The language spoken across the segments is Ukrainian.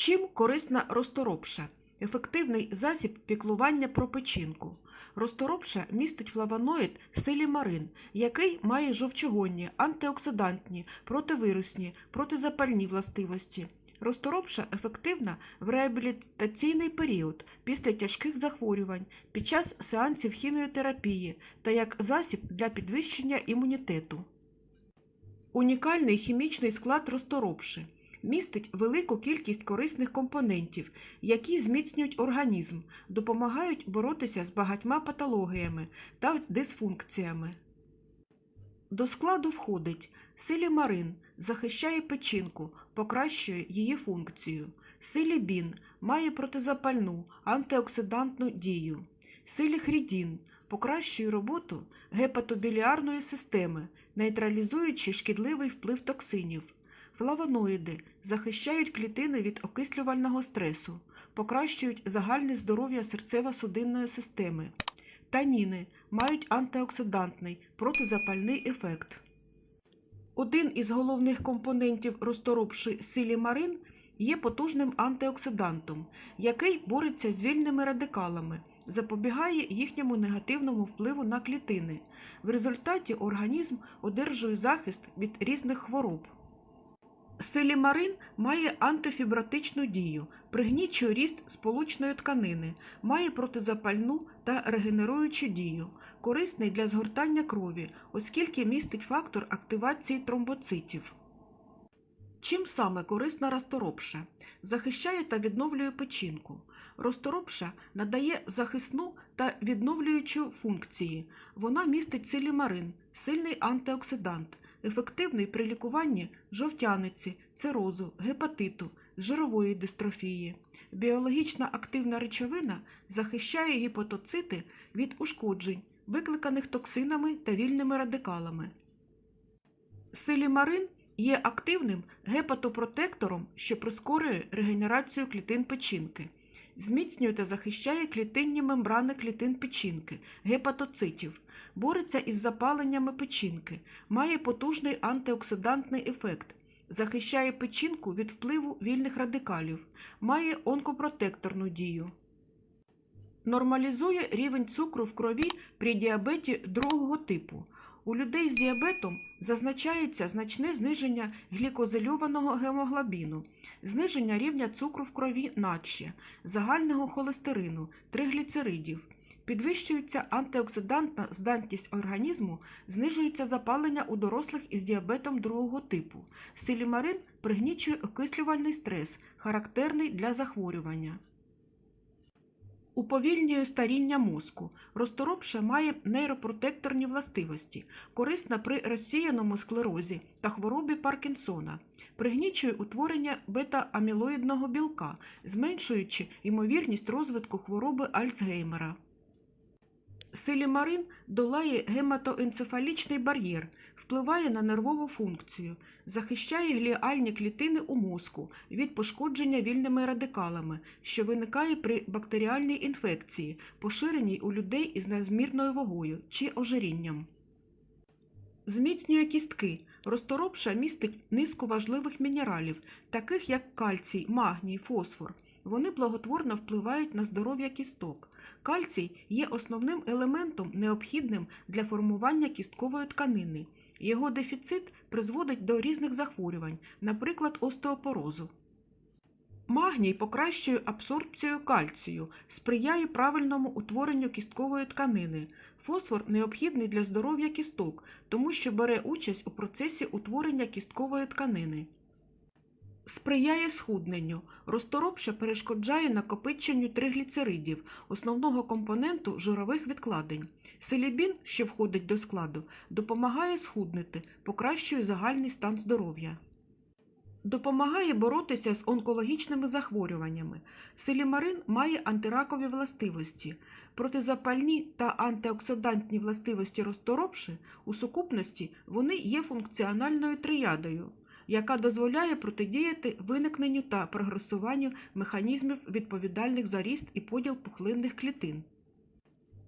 Чим корисна розторопша? Ефективний засіб піклування про печінку. Розторопша містить флавоноїд силімарин, який має жовчогонні, антиоксидантні, противірусні, протизапальні властивості. Розторопша ефективна в реабілітаційний період після тяжких захворювань, під час сеансів хіміотерапії та як засіб для підвищення імунітету. Унікальний хімічний склад розторопши містить велику кількість корисних компонентів, які зміцнюють організм, допомагають боротися з багатьма патологіями та дисфункціями. До складу входить силімарин, захищає печінку, покращує її функцію. Силібін має протизапальну, антиоксидантну дію. Силіхрідін покращує роботу гепатобіліарної системи, нейтралізуючи шкідливий вплив токсинів. Флавоноїди захищають клітини від окислювального стресу, покращують загальне здоров'я серцево-судинної системи. Таніни мають антиоксидантний протизапальний ефект. Один із головних компонентів розторопши силімарин є потужним антиоксидантом, який бореться з вільними радикалами, запобігає їхньому негативному впливу на клітини. В результаті організм одержує захист від різних хвороб. Селімарин має антифібротичну дію, пригнічує ріст сполучної тканини, має протизапальну та регенеруючу дію, корисний для згортання крові, оскільки містить фактор активації тромбоцитів. Чим саме корисна розторопша? Захищає та відновлює печінку. Розторопша надає захисну та відновлюючу функції. Вона містить силімарин, сильний антиоксидант, ефективний при лікуванні жовтяниці, цирозу, гепатиту, жирової дистрофії. Біологічна активна речовина захищає гіпотоцити від ушкоджень, викликаних токсинами та вільними радикалами. Силімарин є активним гепатопротектором, що прискорює регенерацію клітин печінки. Зміцнює та захищає клітинні мембрани клітин печінки, гепатоцитів, бореться із запаленнями печінки, має потужний антиоксидантний ефект, захищає печінку від впливу вільних радикалів, має онкопротекторну дію. Нормалізує рівень цукру в крові при діабеті другого типу. У людей з діабетом зазначається значне зниження глікозильованого гемоглобіну, зниження рівня цукру в крові наче, загального холестерину, тригліцеридів. Підвищується антиоксидантна здатність організму, знижується запалення у дорослих із діабетом другого типу. Силімарин пригнічує окислювальний стрес, характерний для захворювання. Уповільнює старіння мозку. Розторопша має нейропротекторні властивості, корисна при розсіяному склерозі та хворобі Паркінсона, пригнічує утворення бета-амілоїдного білка, зменшуючи ймовірність розвитку хвороби Альцгеймера. Силімарин долає гематоенцефалічний бар'єр, впливає на нервову функцію, захищає гліальні клітини у мозку від пошкодження вільними радикалами, що виникає при бактеріальній інфекції, поширеній у людей із надмірною вагою чи ожирінням. Зміцнює кістки. Розторопша містить низку важливих мінералів, таких як кальцій, магній, фосфор. Вони благотворно впливають на здоров'я кісток. Кальцій є основним елементом, необхідним для формування кісткової тканини. Його дефіцит призводить до різних захворювань, наприклад, остеопорозу. Магній покращує абсорбцію кальцію, сприяє правильному утворенню кісткової тканини. Фосфор необхідний для здоров'я кісток, тому що бере участь у процесі утворення кісткової тканини. Сприяє схудненню. Розторопша перешкоджає накопиченню тригліцеридів, основного компоненту жирових відкладень. Селібін, що входить до складу, допомагає схуднити, покращує загальний стан здоров'я. Допомагає боротися з онкологічними захворюваннями. Селімарин має антиракові властивості. Протизапальні та антиоксидантні властивості розторопши у сукупності вони є функціональною триядою яка дозволяє протидіяти виникненню та прогресуванню механізмів відповідальних за ріст і поділ пухлинних клітин.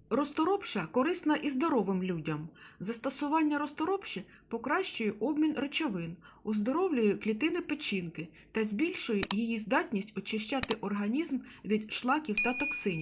Розторопша корисна і здоровим людям. Застосування розторопші покращує обмін речовин, оздоровлює клітини печінки та збільшує її здатність очищати організм від шлаків та токсинів.